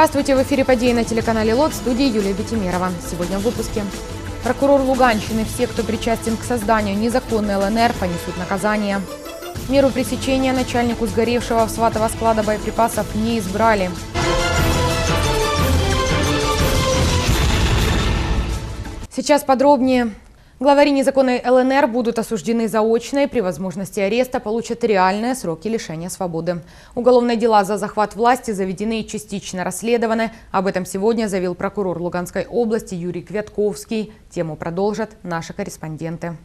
Здравствуйте, в эфире «Подеи» на телеканале ЛОТ, в студии Юлия Бетимерова. Сегодня в выпуске. Прокурор Луганщины, все, кто причастен к созданию незаконной ЛНР, понесут наказание. Меру пресечения начальнику сгоревшего в Сватово склада боеприпасов не избрали. Сейчас подробнее. Главари незаконной ЛНР будут осуждены заочно и при возможности ареста получат реальные сроки лишения свободы. Уголовные дела за захват власти заведены и частично расследованы. Об этом сегодня заявил прокурор Луганской области Юрий Квятковский. Тему продолжат наши корреспонденты.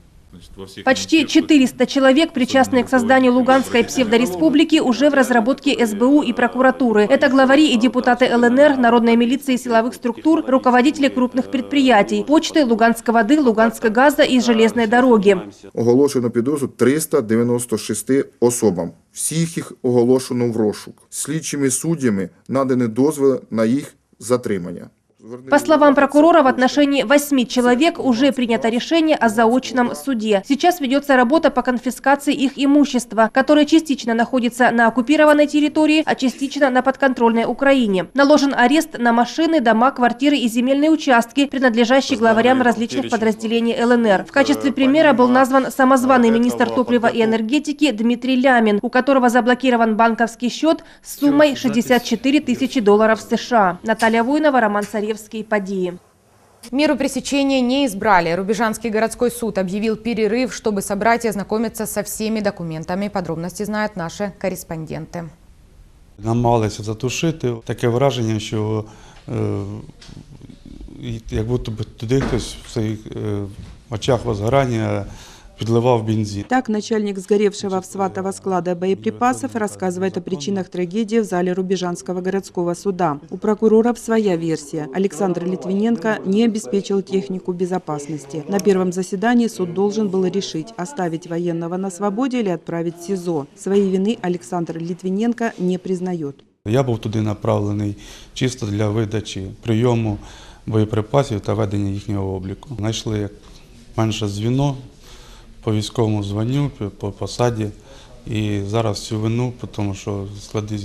Почти 400 человек, причастные к созданию Луганской псевдореспублики, уже в разработке СБУ и прокуратуры. Это главари и депутаты ЛНР, народной милиции, силовых структур, руководители крупных предприятий, почты, Луганской воды, Луганской газа и железной дороги. Оголошено підозру 396 особам. Всіх їх оголошено в розшук. Слідчими суддями надані дозволи на їх затримання. По словам прокурора, в отношении восьми человек уже принято решение о заочном суде. Сейчас ведется работа по конфискации их имущества, которое частично находится на оккупированной территории, а частично на подконтрольной Украине. Наложен арест на машины, дома, квартиры и земельные участки, принадлежащие главарям различных подразделений ЛНР. В качестве примера был назван самозваный министр топлива и энергетики Дмитрий Лямин, у которого заблокирован банковский счет с суммой 64 тысячи долларов США. Наталья Войнова, Роман Царевский, Падии. Меру пресечения не избрали. Рубежанский городской суд объявил перерыв, чтобы собрать и ознакомиться со всеми документами. Подробности знают наши корреспонденты. Намагалися затушити. Таке враження, що е, і як будто б туди хтось в своїх е, очах возгорання підливав бензин. Так, начальник сгоревшего в Сватово склада боеприпасов рассказывает о причинах трагедии в зале Рубежанского городского суда. У прокуроров своя версия. Александр Литвиненко не обеспечил технику безопасности. На первом заседании суд должен был решить, оставить военного на свободе или отправить в СИЗО. Своей вины Александр Литвиненко не признает. Я був туди направлений чисто для видачі прийому боєприпасів та ведення їхнього обліку. Знайшли як менше звіно по військовому званню, по- по посаді. І зараз всю вину, тому що склади е,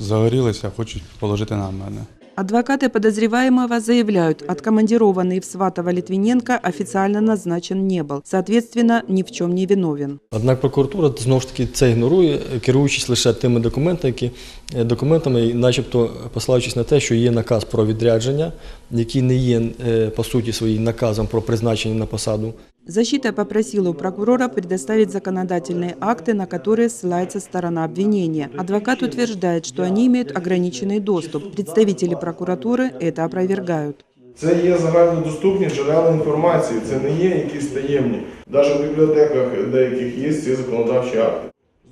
загорілися, хочуть положити на мене. Адвокаты подозреваемого заявляют, откомандированный в Сватово Литвиненко официально назначен не был. Соответственно, ни в чем не виновен. Однак прокуратура знову ж таки це ігнорує, керуючись лише тими документами, які е, документами, начебто посилаючись на те, що є наказ про відрядження, який не є е, по суті своїм наказом про призначення на посаду. Защита попросила у прокурора предоставить законодательные акты, на которые ссылается сторона обвинения. Адвокат утверждает, что они имеют ограниченный доступ. Представители прокуратуры это опровергают. Це є загальнодоступні джерела інформації, це не є якісь таємні. Навіть в бібліотеках деяких є ці законодавчі акти.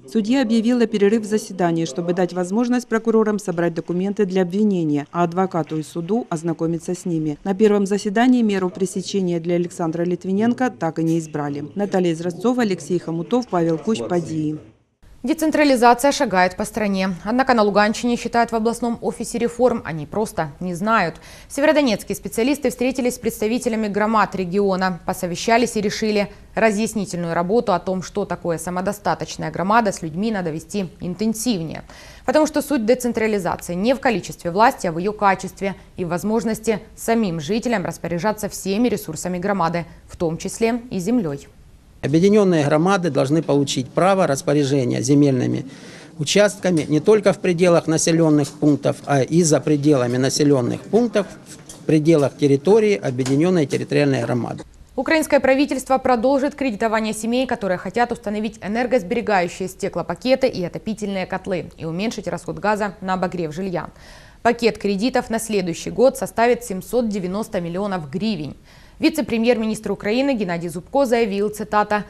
Судья объявила перерыв в заседании, чтобы дать возможность прокурорам собрать документы для обвинения, а адвокату и суду ознакомиться с ними. На первом заседании меру пресечения для Александра Литвиненко так и не избрали. Наталья Изразцова, Алексей Хомутов, Павел Куч, Падии. Децентрализация шагает по стране. Однако на Луганщине считают в областном офисе реформ, они просто не знают. В Северодонецке специалисты встретились с представителями громад региона, посовещались и решили разъяснительную работу о том, что такое самодостаточная громада, с людьми надо вести интенсивнее. Потому что суть децентрализации не в количестве власти, а в ее качестве и в возможности самим жителям распоряжаться всеми ресурсами громады, в том числе и землей. Объединенные громады должны получить право распоряжения земельными участками не только в пределах населенных пунктов, а и за пределами населенных пунктов, в пределах территории объединенной территориальной громады. Украинское правительство продолжит кредитование семей, которые хотят установить энергосберегающие стеклопакеты и отопительные котлы и уменьшить расход газа на обогрев жилья. Пакет кредитов на следующий год составит 790 миллионов гривен. Вице-премьер-министр Украины Геннадий Зубко заявил, цитата,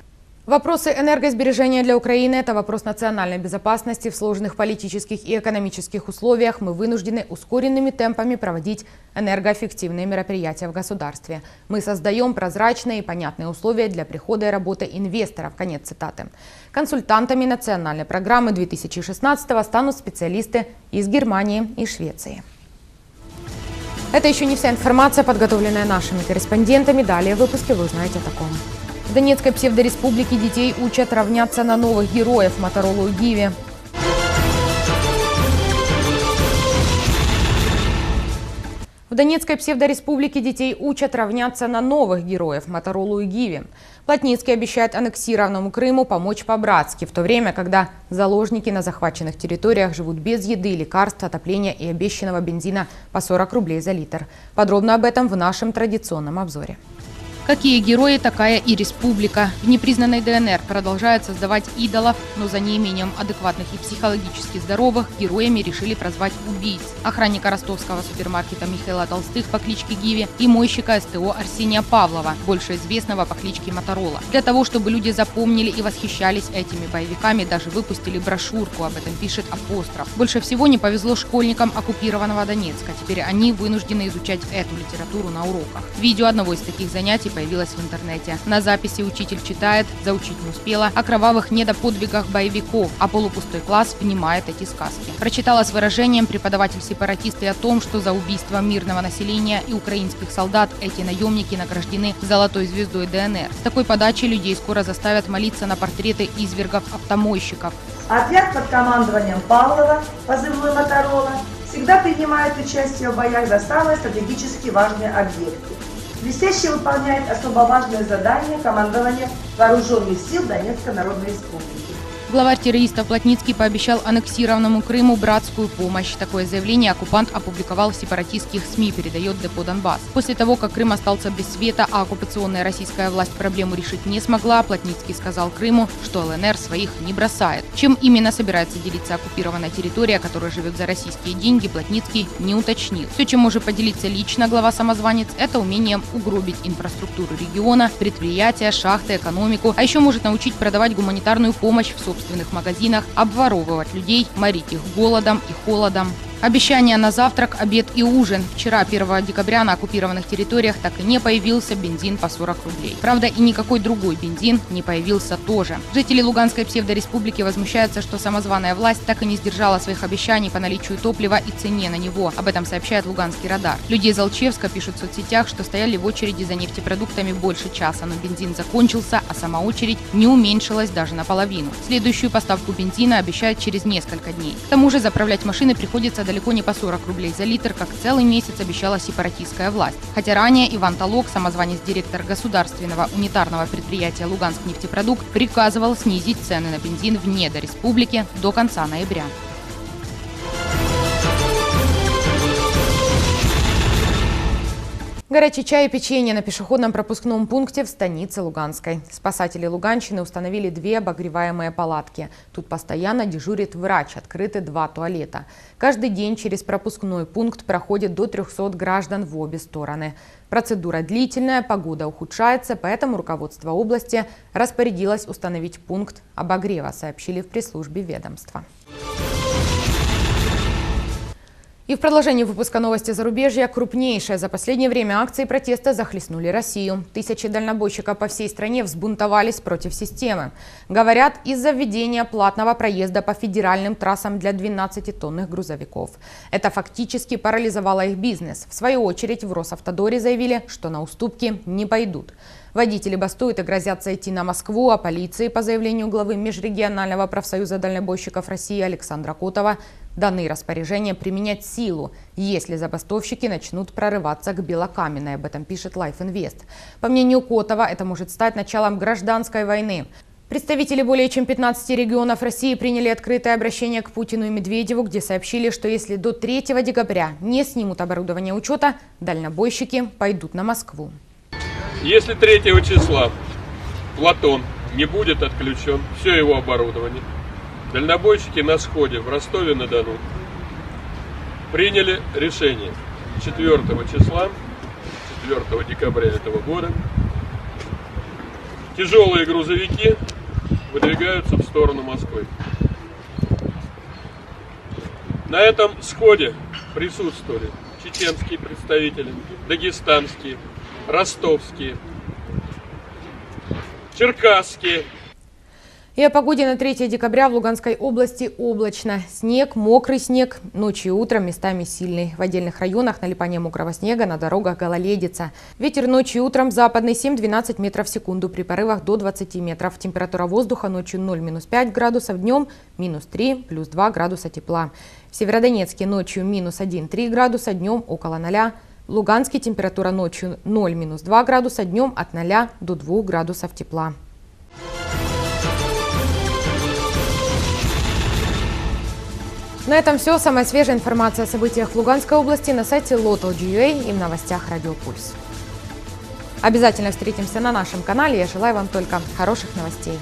Вопросы энергосбережения для Украины – это вопрос национальной безопасности. В сложных политических и экономических условиях мы вынуждены ускоренными темпами проводить энергоэффективные мероприятия в государстве. Мы создаем прозрачные и понятные условия для прихода и работы инвесторов. Конец цитаты. Консультантами национальной программы 2016 станут специалисты из Германии и Швеции. Это еще не вся информация, подготовленная нашими корреспондентами. Далее в выпуске вы узнаете о таком. В Донецкой псевдореспублике детей учат равняться на новых героев Моторолу и Гиви. Донецкой псевдореспублике детей учат равняться на новых героев Моторолу и Гиви. Плотницкий обещает аннексированному Крыму помочь по-братски, в то время, когда заложники на захваченных территориях живут без еды, лекарств, отопления и обещанного бензина по 40 рублей за литр. Подробно об этом в нашем традиционном обзоре. Какие герои, такая и республика. В непризнанной ДНР продолжают создавать идолов, но за неимением адекватных и психологически здоровых героями решили прозвать убийц. Охранника ростовского супермаркета Михаила Толстых по кличке Гиви и мойщика СТО Арсения Павлова, больше известного по кличке Моторола. Для того, чтобы люди запомнили и восхищались этими боевиками, даже выпустили брошюрку, об этом пишет Апостроф. Больше всего не повезло школьникам оккупированного Донецка. Теперь они вынуждены изучать эту литературу на уроках. Видео одного из таких занятий появилась в интернете. На записи учитель читает, заучить не успела, о кровавых недоподвигах боевиков, а полупустой класс внимает эти сказки. Прочитала с выражением преподаватель-сепаратист и о том, что за убийство мирного населения и украинских солдат эти наемники награждены золотой звездой ДНР. С такой подачей людей скоро заставят молиться на портреты извергов-автомойщиков. Отряд под командованием Павлова, позывной Моторола, всегда принимает участие в боях за самые стратегически важные объекты. Блестяще выполняет особо важное задание командования Вооруженных сил Донецкой Народной Республики. Главарь террористов Плотницкий пообещал аннексированному Крыму братскую помощь. Такое заявление оккупант опубликовал в сепаратистских СМИ, передает Депо Донбасс. После того, как Крым остался без света, а оккупационная российская власть проблему решить не смогла, Плотницкий сказал Крыму, что ЛНР своих не бросает. Чем именно собирается делиться оккупированная территория, которая живет за российские деньги, Плотницкий не уточнил. Все, чем может поделиться лично глава самозванец, это умением угробить инфраструктуру региона, предприятия, шахты, экономику, а еще может научить продавать гуманитарную помощь в собственных магазинах, обворовывать людей, морить их голодом и холодом. Обещания на завтрак, обед и ужин. Вчера, 1 декабря, на оккупированных территориях так и не появился бензин по 40 рублей. Правда, и никакой другой бензин не появился тоже. Жители Луганской псевдореспублики возмущаются, что самозваная власть так и не сдержала своих обещаний по наличию топлива и цене на него. Об этом сообщает Луганский радар. Люди из Алчевска пишут в соцсетях, что стояли в очереди за нефтепродуктами больше часа, но бензин закончился, а сама очередь не уменьшилась даже наполовину. Следующую поставку бензина обещают через несколько дней. К тому же заправлять машины приходится далеко не по 40 рублей за литр, как целый месяц обещала сепаратистская власть. Хотя ранее Иван Толок, самозванец директор государственного унитарного предприятия «Луганск нефтепродукт», приказывал снизить цены на бензин в недо республики до конца ноября. Горячий чай и печенье на пешеходном пропускном пункте в станице Луганской. Спасатели Луганщины установили две обогреваемые палатки. Тут постоянно дежурит врач, открыты два туалета. Каждый день через пропускной пункт проходит до 300 граждан в обе стороны. Процедура длительная, погода ухудшается, поэтому руководство области распорядилось установить пункт обогрева, сообщили в пресс-службе ведомства. И в продолжении выпуска новости зарубежья крупнейшая за последнее время акции протеста захлестнули Россию. Тысячи дальнобойщиков по всей стране взбунтовались против системы. Говорят, из-за введения платного проезда по федеральным трассам для 12-тонных грузовиков. Это фактически парализовало их бизнес. В свою очередь в Росавтодоре заявили, что на уступки не пойдут. Водители бастуют и грозятся идти на Москву, а полиции, по заявлению главы Межрегионального профсоюза дальнобойщиков России Александра Котова, даны распоряжения применять силу, если забастовщики начнут прорываться к Белокаменной. Об этом пишет Life Invest. По мнению Котова, это может стать началом гражданской войны. Представители более чем 15 регионов России приняли открытое обращение к Путину и Медведеву, где сообщили, что если до 3 декабря не снимут оборудование учета, дальнобойщики пойдут на Москву. Если 3 числа Платон не будет отключен, все его оборудование, дальнобойщики на сходе в Ростове-на-Дону приняли решение 4 числа, 4 декабря этого года, тяжелые грузовики выдвигаются в сторону Москвы. На этом сходе присутствовали чеченские представители, дагестанские, ростовские, черкасские. И о погоде на 3 декабря в Луганской области облачно. Снег, мокрый снег, ночью и утром местами сильный. В отдельных районах налипание мокрого снега, на дорогах гололедица. Ветер ночью и утром западный 7-12 метров в секунду, при порывах до 20 метров. Температура воздуха ночью 0-5 градусов, днем минус 3, плюс 2 градуса тепла. В Северодонецке ночью минус 1-3 градуса, днем около 0, В Луганске температура ночью 0-2 градуса, днем от 0 до 2 градусов тепла. На этом все. Самая свежая информация о событиях в Луганской области на сайте Lotal.ua и в новостях Радио Пульс. Обязательно встретимся на нашем канале. Я желаю вам только хороших новостей.